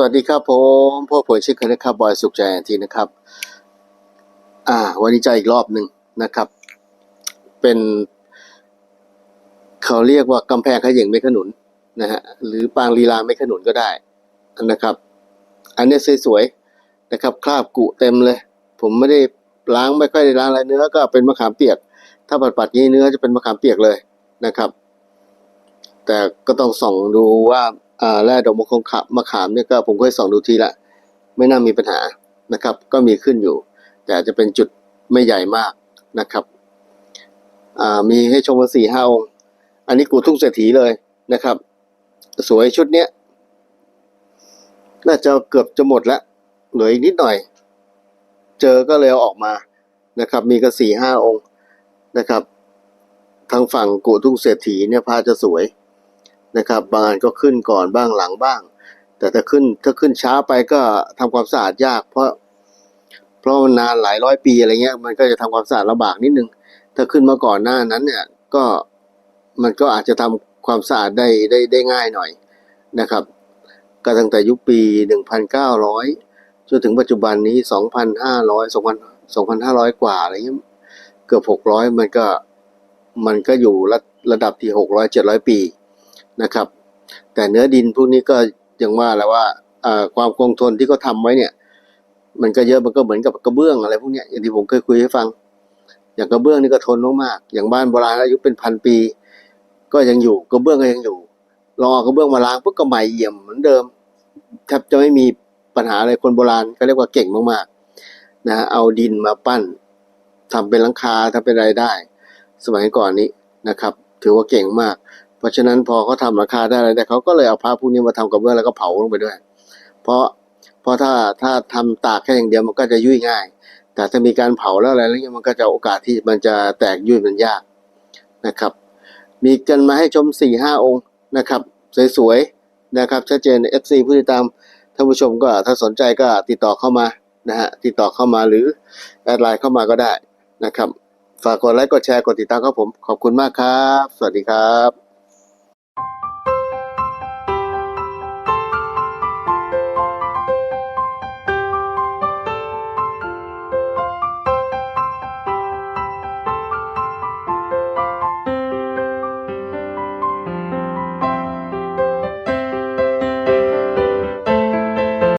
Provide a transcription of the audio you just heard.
สวัสดีครับผมพวกผมชื่อเคยนะครับบอยสุขใจทีนะครับ อ่า วันนี้จะอีกรอบหนึ่งนะครับ เป็น เขาเรียกว่ากำแพงขย่งไม่ขนุนนะฮะหรือปางลีลาไม่ขนุนก็ได้นะครับ อันนี้สวยๆนะครับ คราบกุเต็มเลย ผมไม่ได้ล้างไม่ค่อยได้ล้างอะไรเนื้อก็เป็นมะขามเปียก ถ้าปัดๆนี้เนื้อจะเป็นมะขามเปียกเลยนะครับ แต่ก็ต้องส่องดูว่า แร่ดอกมะขามขามมะขามเนี่ยก็ผมเคยส่องดูทีละไม่น่ามีปัญหานะครับ ก็มีขึ้นอยู่ แต่จะเป็นจุดไม่ใหญ่มากนะครับอ่ามีให้ชมกันสี่ห้าองค์อันนี้กูทุ่งเศรษฐีเลยนะครับ สวยชุดเนี้ยน่าจะเกือบจะหมดแล้วเหลืออีกนิดหน่อย เจอก็เลยเอาออกมานะครับ มีกันสี่ห้าองค์นะครับ ทางฝั่งกูทุ่งเศรษฐีเนี่ยพาจะสวย นะครับ บางอันก็ขึ้นก่อนบ้างหลังบ้าง แต่ถ้าขึ้นถ้าขึ้นช้าไปก็ทำความสะอาดยาก เพราะ เพราะมันนานหลายร้อยปีอะไรเงี้ย มันก็จะทำความสะอาดลำบากนิดนึง ถ้าขึ้นมาก่อนหน้านั้นเนี่ยก็มันก็อาจจะทำความสะอาดได้ได้ได้ง่ายหน่อยนะครับ ก็ตั้งแต่ยุคปี 1,900 จนถึงปัจจุบันนี้ 2,500 2,000 2,500 กว่าอะไรเงี้ยเกือบ 600 มันก็มันก็อยู่ระระดับที่ 600 700 ปี นะครับ แต่เนื้อดินพวกนี้ก็ยังว่าแล้วว่าความคงทนที่เขาทำไว้เนี่ย มันก็เยอะมันก็เหมือนกับกระเบื้องอะไรพวกนี้อย่างที่ผมเคยคุยให้ฟัง อย่างกระเบื้องนี่ก็ทนมากๆอย่างบ้านโบราณอายุเป็นพันปี ก็ยังอยู่กระเบื้องก็ยังอยู่ลองเอากระเบื้องมาล้างปุ๊บก็ใหม่เอี่ยมเหมือนเดิมแทบจะไม่มีปัญหาอะไรคนโบราณก็เรียกว่าเก่งมากๆนะเอาดินมาปั้นทำเป็นหลังคาทำเป็นอะไรได้ สมัยก่อนนี้นะครับ ถือว่าเก่งมาก เพราะฉะนั้นพอเขาทำหลังคาได้อะไรได้เขาก็เลยเอาพระพวกนี้มาทำกระเบื้องแล้วก็เผาลงไปด้วย เพราะเพราะถ้าถ้าทำตากแค่อย่างเดียวมันก็จะยุ่ยง่าย แต่ถ้ามีการเผาแล้วอะไรแล้วมันก็จะโอกาสที่มันจะแตกยุ่ยมันยากนะครับ มีกันมาให้ชมสี่ห้าองค์นะครับสวยๆนะครับชัดเจน FC ผู้ติดตามท่านผู้ชมก็ถ้าสนใจก็ติดต่อเข้ามานะฮะติดต่อเข้ามาหรือแอดไลน์เข้ามาก็ได้นะครับ ฝากกดไลค์กดแชร์กดติดตามครับผม ขอบคุณมากครับ สวัสดีครับ